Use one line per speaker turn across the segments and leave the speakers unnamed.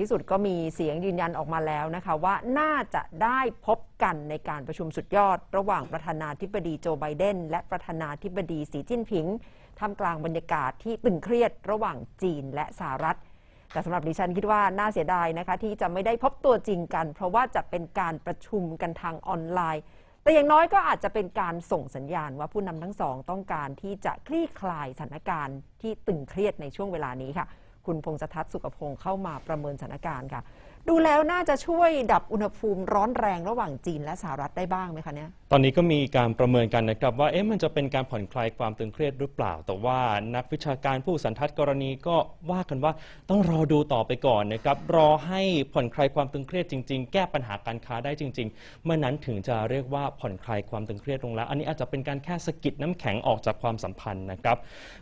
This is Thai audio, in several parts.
ที่สุดก็มีเสียงยืนยันออกมาแล้วนะคะว่าน่าจะได้พบกันในการประชุมสุดยอด ระหว่างประธานาธิบดีโจไบเดน และประธานาธิบดีสีจิ้นผิงท่ามกลางบรรยากาศที่ตึงเครียดระหว่างจีนและสหรัฐ แต่สำหรับดิฉันคิดว่าน่าเสียดายนะคะที่จะไม่ได้พบตัวจริงกัน เพราะว่าจะเป็นการประชุมกันทางออนไลน์ แต่อย่างน้อยก็อาจจะเป็นการส่งสัญญาณว่าผู้นำทั้งสองต้องการที่จะคลี่คลายสถานการณ์ที่ตึงเครียดในช่วงเวลานี้ค่ะ คุณพงษ์ทัศน์สุขพงศ์เข้ามาประเมินสถานการณ์ค่ะ ดูแล้วน่าจะช่วยดับอุณหภูมิร้อนแรงระหว่างจีนและสหรัฐได้บ้างไหมคะเนี่ย
ตอนนี้ก็มีการประเมินกันนะครับว่าเอ๊ะมันจะเป็นการผ่อนคลายความตึงเครียดหรือเปล่า แต่ว่านักวิชาการผู้สันทัดกรณีก็ว่ากันว่าต้องรอดูต่อไปก่อนนะครับรอให้ผ่อนคลายความตึงเครียดจริง ๆ แก้ปัญหาการค้าได้จริง ๆ เมื่อนั้นถึงจะเรียกว่าผ่อนคลายความตึงเครียดลงแล้ว อันนี้อาจจะเป็นการแค่สะกิดน้ำแข็งออกจากความสัมพันธ์นะครับ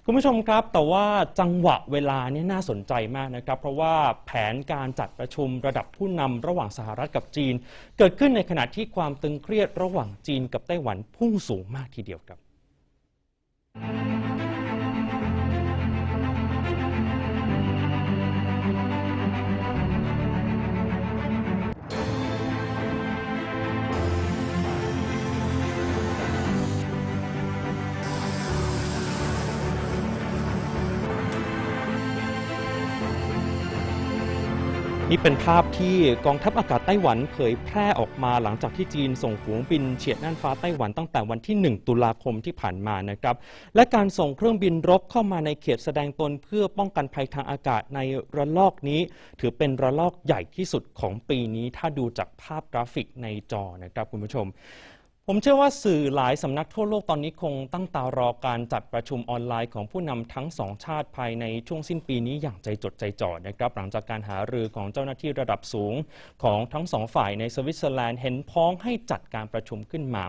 คุณผู้ชมครับแต่ว่าจังหวะเวลาเนี่ยน่าสนนใจมากนะครับ เพราะว่าแผนการจัดประชุมระดับผู้นำระหว่างสหรัฐกับจีน เกิดขึ้นในขณะที่ความตึงเครียดระหว่างจีนกับไต้หวันพุ่งสูงมากทีเดียวครับ นี่เป็นภาพที่กองทัพอากาศไต้หวันเผยแพร่ออกมาหลังจากที่จีนส่งฝูงบินเฉียดน่านฟ้าไต้หวันตั้งแต่วันที่ 1 ตุลาคมที่ผ่านมานะครับ และการส่งเครื่องบินรบเข้ามาในเขตแสดงตนเพื่อป้องกันภัยทางอากาศในระลอกนี้ ถือเป็นระลอกใหญ่ที่สุดของปีนี้ถ้าดูจากภาพกราฟิกในจอนะครับคุณผู้ชม ผมเชื่อว่าสื่อหลายสำนักทั่วโลกตอนนี้คงตั้งตารอการจัดประชุมออนไลน์ของผู้นำทั้งสองชาติภายในช่วงสิ้นปีนี้อย่างใจจดใจจ่อนะครับ หลังจากการหารือของเจ้าหน้าที่ระดับสูงของทั้งสองฝ่ายในสวิตเซอร์แลนด์เห็นพ้องให้จัดการประชุมขึ้นมา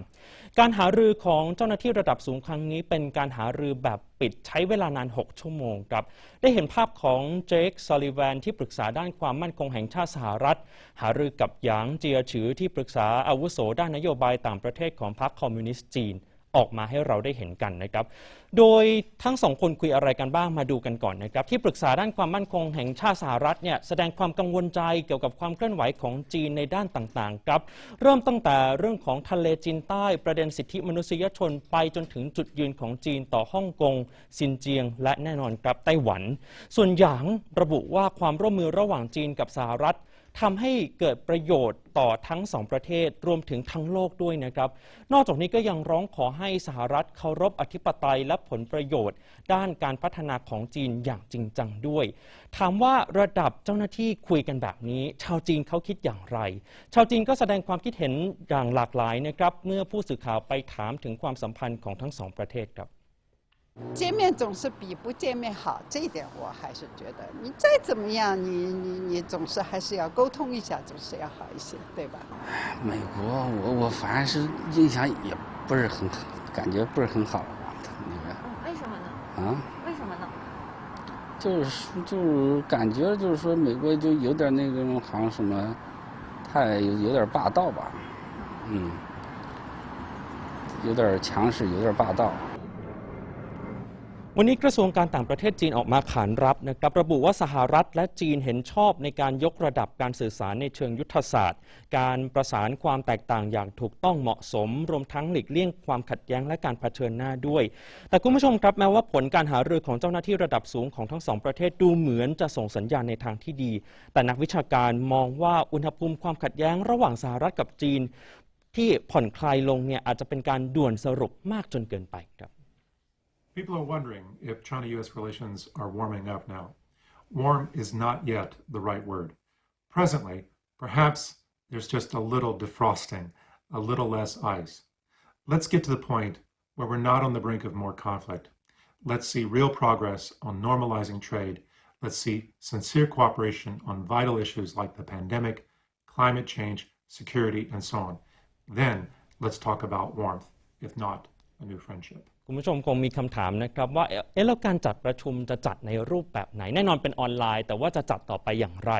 การหารือของเจ้าหน้าที่ระดับสูงครั้งนี้เป็นการหารือแบบ ปิดใช้เวลานาน 6 ชั่วโมงครับ ได้เห็นภาพของเจคซอลิแวนที่ปรึกษาด้านความมั่นคงแห่งชาติสหรัฐ หารือกับหยางเจียฉือที่ปรึกษาอาวุโสด้านนโยบายต่างประเทศของพรรคคอมมิวนิสต์จีน ออกมาให้เราได้เห็นกันนะครับ โดยทั้งสองคนคุยอะไรกันบ้างมาดูกันก่อนนะครับ ที่ปรึกษาด้านความมั่นคงแห่งชาติสหรัฐเนี่ยแสดงความกังวลใจเกี่ยวกับความเคลื่อนไหวของจีนในด้านต่างๆครับ เริ่มตั้งแต่เรื่องของทะเลจีนใต้ประเด็นสิทธิมนุษยชนไปจนถึงจุดยืนของจีนต่อฮ่องกงซินเจียง และแน่นอนครับไต้หวัน ส่วนหยางระบุว่าความร่วมมือระหว่างจีนกับสหรัฐ ทำให้เกิดประโยชน์ต่อทั้งสองประเทศรวมถึงทั้งโลกด้วยนะครับ นอกจากนี้ก็ยังร้องขอให้สหรัฐเคารพอธิปไตยและผลประโยชน์ ด้านการพัฒนาของจีนอย่างจริงจังด้วย ถามว่าระดับเจ้าหน้าที่คุยกันแบบนี้ ชาวจีนเขาคิดอย่างไร ชาวจีนก็แสดงความคิดเห็นอย่างหลากหลายนะครับ เมื่อผู้สื่อข่าวไปถามถึงความสัมพันธ์ของทั้งสองประเทศครับ
见面总是比不见面好，这一点我还是觉得，你再怎么样，你你你总是还是要沟通一下，总是要好一些，对吧？
美国，我我反正是印象也不是很好，感觉不是很好。那个
为什么呢？
啊，
为什么呢？
就是就是感觉就是说美国就有点那种好像什么，太有有点霸道吧，嗯，有点强势，有点霸道。
วันนี้กระทรวงการต่างประเทศจีนออกมาขานรับนะครับระบุว่าสหรัฐและจีนเห็นชอบในการยกระดับการสื่อสารในเชิงยุทธศาสตร์ การประสานความแตกต่างอย่างถูกต้องเหมาะสม รวมทั้งหลีกเลี่ยงความขัดแย้งและการเผชิญหน้าด้วย แต่คุณผู้ชมครับแม้ว่าผลการหารือของเจ้าหน้าที่ระดับสูงของทั้งสองประเทศดูเหมือนจะส่งสัญญาณในทางที่ดี แต่นักวิชาการมองว่าอุณหภูมิความขัดแย้งระหว่างสหรัฐกับจีน ที่ผ่อนคลายลงเนี่ยอาจจะเป็นการด่วนสรุปมากจนเกินไปครับ
People are wondering if China US relations are warming up now. Warm is not yet the right word. Presently, perhaps there's just a little defrosting, a little less ice. Let's get to the point where we're not on the brink of more conflict. Let's see real progress on normalizing trade. Let's see sincere cooperation on vital issues like the pandemic, climate change, security, and so on. Then let's talk about warmth, if not a new friendship.
คุณผู้ชมคงมีคำถามนะครับว่า เอ๊ะแล้วการจัดประชุมจะจัดในรูปแบบไหน แน่นอนเป็นออนไลน์ แต่ว่าจะจัดต่อไปอย่างไร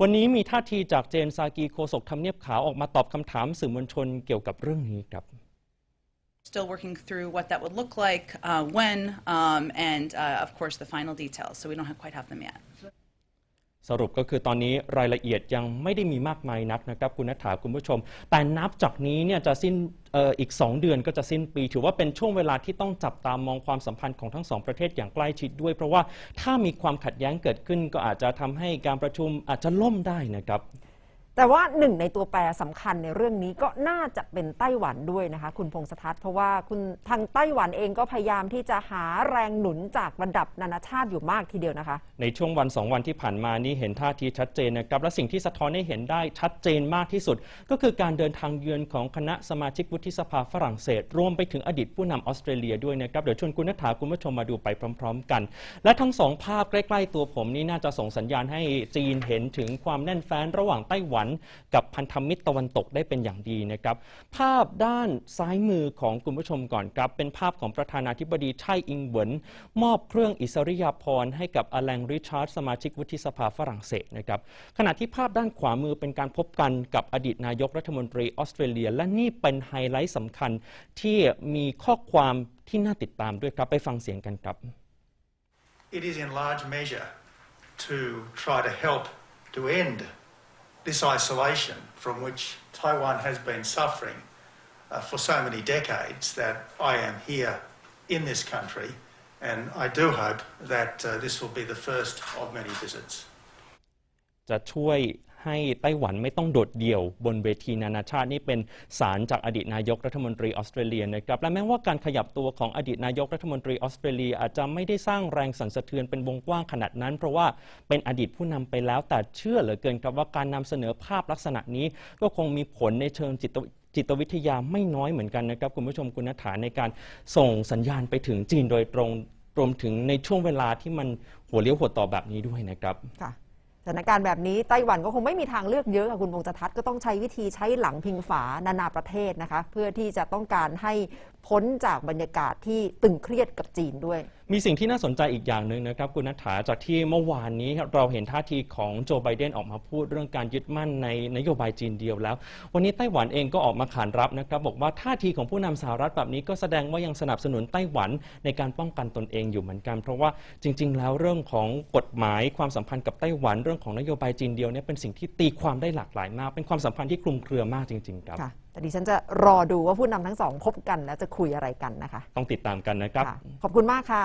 วันนี้มีท่าทีจากเจนซากีโคศกทำเนียบขาวออกมาตอบคำถามสื่อมวลชนเกี่ยวกับเรื่องนี้ครับ
Still working through what that would look like, uh, when, um, and uh, of course the final details. So we don't have, quite have them yet.
สรุปก็คือตอนนี้รายละเอียดยังไม่ได้มีมากมายนักนะครับคุณนัฐาคุณผู้ชม แต่นับจากนี้เนี่ยจะสิ้นอออีก 2 เดือนก็จะสิ้นปี ถือว่าเป็นช่วงเวลาที่ต้องจับตามองความสัมพันธ์ของทั้งสองประเทศอย่างใกล้ชิดด้วย เพราะว่าถ้ามีความขัดแย้งเกิดขึ้นก็อาจจะทำให้การประชุมอาจจะล่มได้นะครับ
แต่ว่าหนึ่งในตัวแปรสำคัญในเรื่องนี้ก็น่าจะเป็นไต้หวันด้วยนะคะ คุณพงษทัศน์เพราะว่าคุณทางไต้หวันเองก็พยายามที่จะหาแรงหนุนจากระดับนานาชาติอยู่มากทีเดียวนะคะ
ในช่วงวันสองวันที่ผ่านมานี่เห็นท่าทีชัดเจนนะครับ และสิ่งที่สะท้อนให้เห็นได้ชัดเจนมากที่สุด ก็คือการเดินทางเยือนของคณะสมาชิกวุฒิสภาฝรั่งเศส รวมไปถึงอดีตผู้นำออสเตรเลียด้วยนะครับเดี๋ยวชวนคุณนัฐาคุณผู้ชมมาดูไปพร้อม ๆ กัน และทั้งสองภาพใกล้ ๆ ตัวผมนี่น่าจะส่งสัญญาณให้จีนเห็นถึงความแน่นแฟ้นระหว่างไต้หวันกับพันธมิตรตะวันตกได้เป็นอย่างดีนะครับภาพด้านซ้ายมือของคุณผู้ชมก่อนครับ เป็นภาพของประธานาธิบดีไช่อิงเหวินมอบเครื่องอิสริยาภรณ์ให้กับอลังริชาร์ดสมาชิกวุฒิสภาฝรั่งเศสนะครับขณะที่ภาพด้านขวามือเป็นการพบกันกับอดีตนายกรัฐมนตรีออสเตรเลีย และนี่เป็นไฮไลท์สำคัญที่มีข้อความที่น่าติดตามด้วยครับไปฟังเสียงกันครับ
It is in large measure to try to help to end this isolation from which Taiwan has been suffering uh, for so many decades that I am here in this country, and I do hope that uh, this will be the first of many visits.
จะช่วยให้ไต้หวันไม่ต้องโดดเดี่ยวบนเวทีนานาชาติ นี่เป็นสารจากอดีตนายกรัฐมนตรีออสเตรเลียนะครับและแม้ว่าการขยับตัวของอดีตนายกรัฐมนตรีออสเตรเลีย อาจจะไม่ได้สร้างแรงสั่นสะเทือนเป็นวงกว้างขนาดนั้น เพราะว่าเป็นอดีตผู้นำไปแล้วแต่เชื่อเหลือเกินครับว่าการนำเสนอภาพลักษณะนี้ ก็คงมีผลในเชิงจิตวิจิตวิทยาไม่น้อยเหมือนกันนะครับคุณผู้ชมคุณนัฐาในการส่งสัญญาณไปถึงจีนโดยตรงรวมถึงในช่วงเวลาที่มันหัวเลี้ยวหัวต่อแบบนี้ด้วยนะครับ
ค่ะ สถานการณ์แบบนี้ไต้หวันก็คงไม่มีทางเลือกเยอะค่ะคุณพงษทัศน์ก็ต้องใช้วิธีใช้หลังพิงฝานานาประเทศนะคะ เพื่อที่จะต้องการให้พ้นจากบรรยากาศที่ตึงเครียดกับจีนด้วย
มีสิ่งที่น่าสนใจอีกอย่างหนึ่งนะครับคุณนัฐาจากที่เมื่อวานนี้เราเห็นท่าทีของโจไบเดนออกมาพูดเรื่องการยึดมั่นในนโยบายจีนเดียวแล้ว วันนี้ไต้หวันเองก็ออกมาขานรับนะครับ บอกว่าท่าทีของผู้นำสหรัฐแบบนี้ก็แสดงว่ายังสนับสนุนไต้หวันในการป้องกันตนเองอยู่เหมือนกัน เพราะว่าจริง ๆ แล้วเรื่องของกฎหมายความสัมพันธ์กับไต้หวันเรื่องของนโยบายจีนเดียวเนี่ยเป็นสิ่งที่ตีความได้หลากหลายมาก เป็นความสัมพันธ์ที่คลุมเครือมากจริง ๆ ครับ
แต่ดิฉันจะรอดูว่าผู้นำทั้งสองพบกันแล้วจะคุยอะไรกันนะคะ
ต้องติดตามกันนะครับ
ค่ะ ขอบคุณมากค่ะ